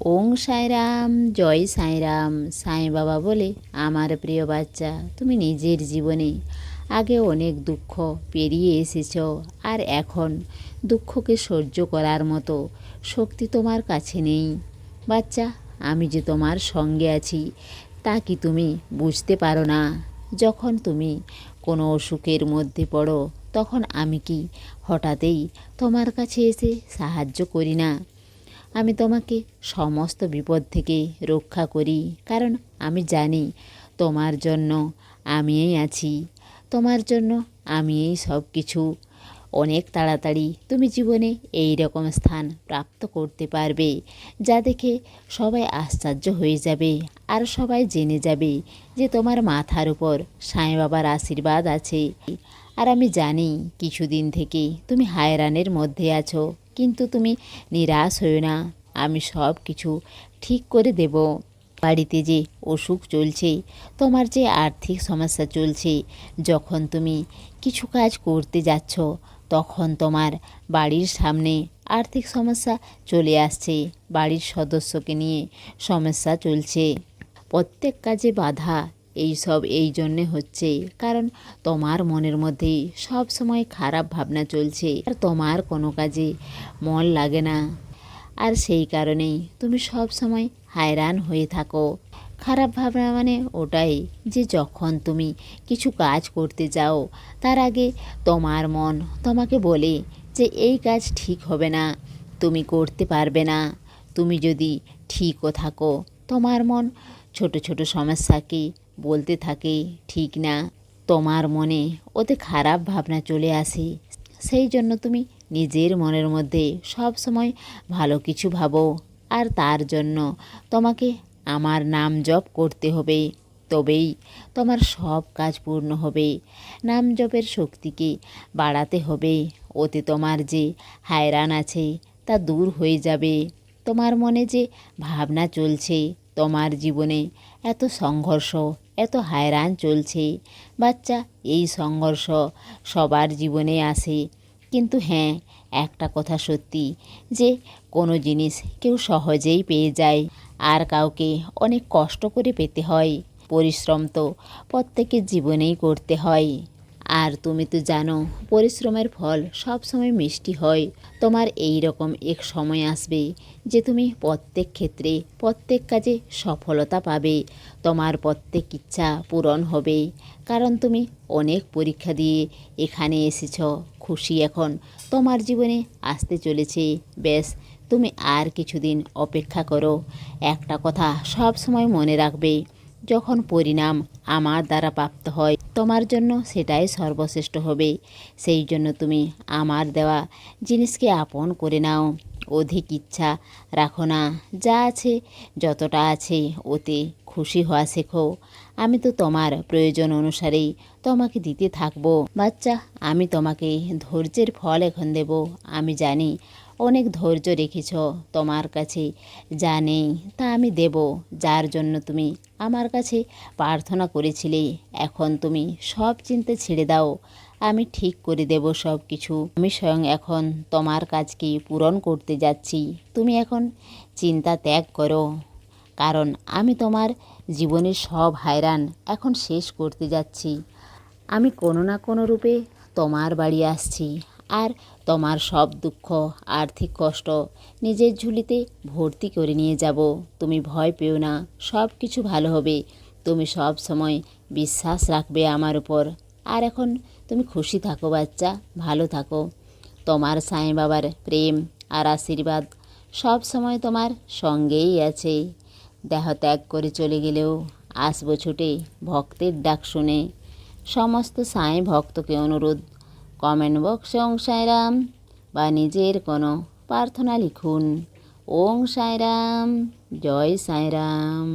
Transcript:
ওং সাঁইরাম, জয় সাঁইরাম, সাঁই বাবা বলে, আমার প্রিয় বাচ্চা, তুমি নিজের জীবনে আগে অনেক দুঃখ পেরিয়ে এসেছ, আর এখন দুঃখকে সহ্য করার মতো শক্তি তোমার কাছে নেই। বাচ্চা, আমি যে তোমার সঙ্গে আছি, তা কি তুমি বুঝতে পারো না? যখন তুমি কোনো অসুখের মধ্যে পড়ো, তখন আমি কি হঠাৎই তোমার কাছে এসে সাহায্য করি না? আমি তোমাকে সমস্ত বিপদ থেকে রক্ষা করি। কারণ আমি জানি তোমার জন্য আমিই আছি। তোমার জন্য আমিই সব কিছু অনেক তাড়াতাড়ি তুমি জীবনে এই রকম স্থান প্রাপ্ত করতে পারবে, যা দেখে সবাই আশ্চর্য হয়ে যাবে আর সবাই জেনে যাবে যে তোমার মাথার উপর সাঁই বাবার আশীর্বাদ আছে। আর আমি জানি কিছুদিন থেকে তুমি হায়রানের মধ্যে আছো। কিন্তু তুমি নিরাশ হও না। আমি সব কিছু ঠিক করে দেব। বাড়িতে যে অসুখ চলছে, তোমার যে আর্থিক সমস্যা চলছে, যখন তুমি কিছু কাজ করতে যাচ্ছ, তখন তোমার বাড়ির সামনে আর্থিক সমস্যা চলে আসছে। বাড়ির সদস্যকে নিয়ে সমস্যা চলছে। প্রত্যেক কাজে বাধা এই সব এই জন্যে হচ্ছে। কারণ তোমার মনের মধ্যে সব সময় খারাপ ভাবনা চলছে। আর তোমার কোনো কাজে মন লাগে না। আর সেই কারণেই তুমি সব সময় হায়রান হয়ে থাকো। খারাপ ভাবনা মানে ওটাই যে যখন তুমি কিছু কাজ করতে যাও, তার আগে তোমার মন তোমাকে বলে যে এই কাজ ঠিক হবে না, তুমি করতে পারবে না। তুমি যদি ঠিকও থাকো, তোমার মন ছোট ছোট সমস্যাকে বলতে থাকে, ঠিক না, তোমার মনে ওতে খারাপ ভাবনা চলে আসে। সেই জন্য তুমি নিজের মনের মধ্যে সব সময় ভালো কিছু ভাবো। আর তার জন্য তোমাকে আমার নাম জপ করতে হবে। তবেই তোমার সব কাজ পূর্ণ হবে। নাম জপের শক্তিকে বাড়াতে হবে। ওতে তোমার যে হায়রান আছে, তা দূর হয়ে যাবে। তোমার মনে যে ভাবনা চলছে, তোমার জীবনে এত সংঘর্ষ এত হায়রান চলছে। বাচ্চা, এই সংঘর্ষ সবার জীবনে আসে। কিন্তু হ্যাঁ একটা কথা সত্যি, যে কোনো জিনিস কেউ সহজেই পেয়ে যায়। আর কাউকে অনেক কষ্ট করে পেতে হয়। পরিশ্রম তো প্রত্যেকের জীবনেই করতে হয়। আর তুমি তো জানো, পরিশ্রমের ফল সব সময় মিষ্টি হয়। তোমার এই রকম এক সময় আসবে যে তুমি প্রত্যেক ক্ষেত্রে, প্রত্যেক কাজে সফলতা পাবে। তোমার প্রত্যেক ইচ্ছা পূরণ হবে। কারণ তুমি অনেক পরীক্ষা দিয়ে এখানে এসেছ, খুশি এখন। তোমার জীবনে আসতে চলেছে। বেশ তুমি আর কিছুদিন অপেক্ষা করো। একটা কথা সব সময় মনে রাখবে, যখন পরিণাম আমার দ্বারা প্রাপ্ত হয় তোমার জন্য সেটাই সর্বশ্রেষ্ঠ হবে। সেই জন্য তুমি আমার দেওয়া জিনিসকে আপন করে নাও। অধিক ইচ্ছা রাখো না। যা আছে, যতটা আছে ওতে খুশি হওয়া শেখো। আমি তো তোমার প্রয়োজন অনুসারেই তোমাকে দিতে থাকব। বাচ্চা, আমি তোমাকে ধৈর্যের ফল এখন দেব। আমি জানি অনেক ধৈর্য রেখেছ তোমার কাছে। যা নেই তা আমি দেব। যার জন্য তুমি আমার কাছে প্রার্থনা করেছিলে, এখন তুমি সব চিন্তা ছেড়ে দাও। আমি ঠিক করে দেব সব কিছু আমি স্বয়ং এখন তোমার কাজকে পূরণ করতে যাচ্ছি। তুমি এখন চিন্তা ত্যাগ করো। কারণ আমি তোমার জীবনের সব হায়রান এখন শেষ করতে যাচ্ছি। আমি কোনো না কোনো রূপে তোমার বাড়ি আসছি আর তোমার সব দুঃখ, আর্থিক কষ্ট নিজের ঝুলিতে ভর্তি করে নিয়ে যাব। তুমি ভয় পেও না, সব কিছু ভালো হবে। তুমি সব সময় বিশ্বাস রাখবে আমার উপর। আর এখন তুমি খুশি থাকো বাচ্চা, ভালো থাকো। তোমার সাঁই বাবার প্রেম আর আশীর্বাদ সব সময় তোমার সঙ্গেই আছে। দেহ ত্যাগ করে চলে গেলেও আসব ছুটে ভক্তের ডাক শুনে। সমস্ত সাঁই ভক্তকে অনুরোধ, কমেন্ট বক্সে ওং সাঁয়রাম বা নিজের কোনো প্রার্থনা লিখুন। ওং সাঁয়রাম জয় সাঁইরাম।